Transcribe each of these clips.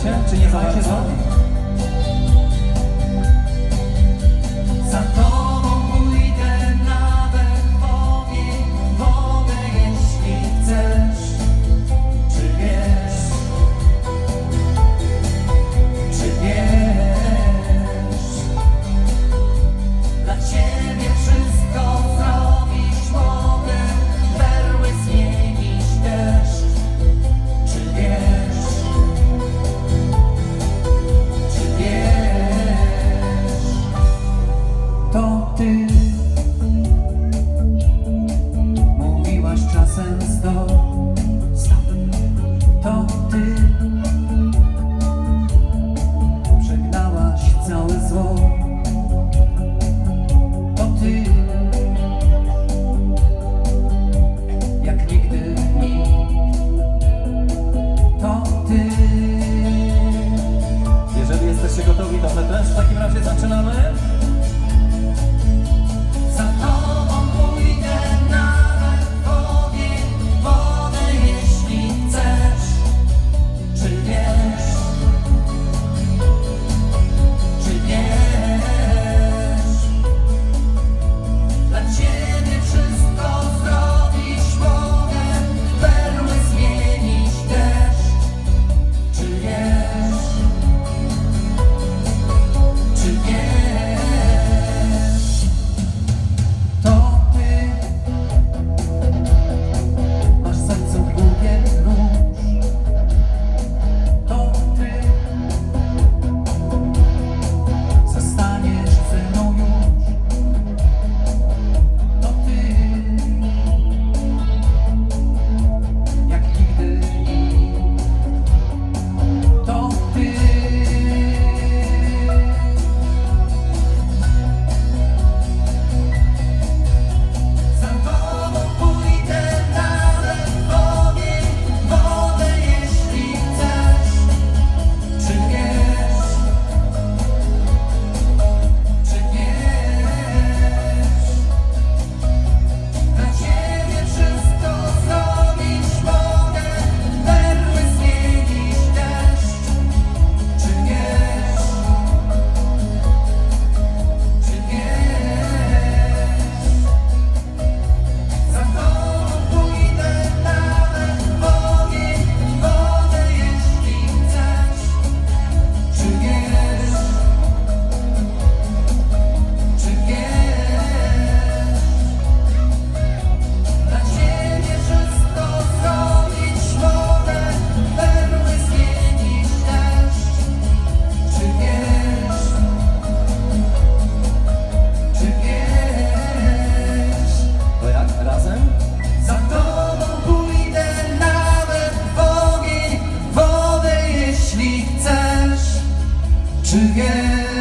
체중증에서 해서 sense though.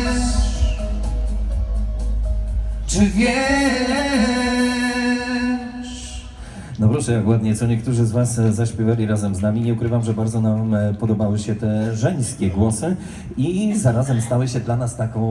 wiesz, czy wiesz? No proszę, jak ładnie, co niektórzy z Was e, zaśpiewali razem z nami. Nie ukrywam, że bardzo nam e, podobały się te żeńskie głosy i zarazem stały się dla nas taką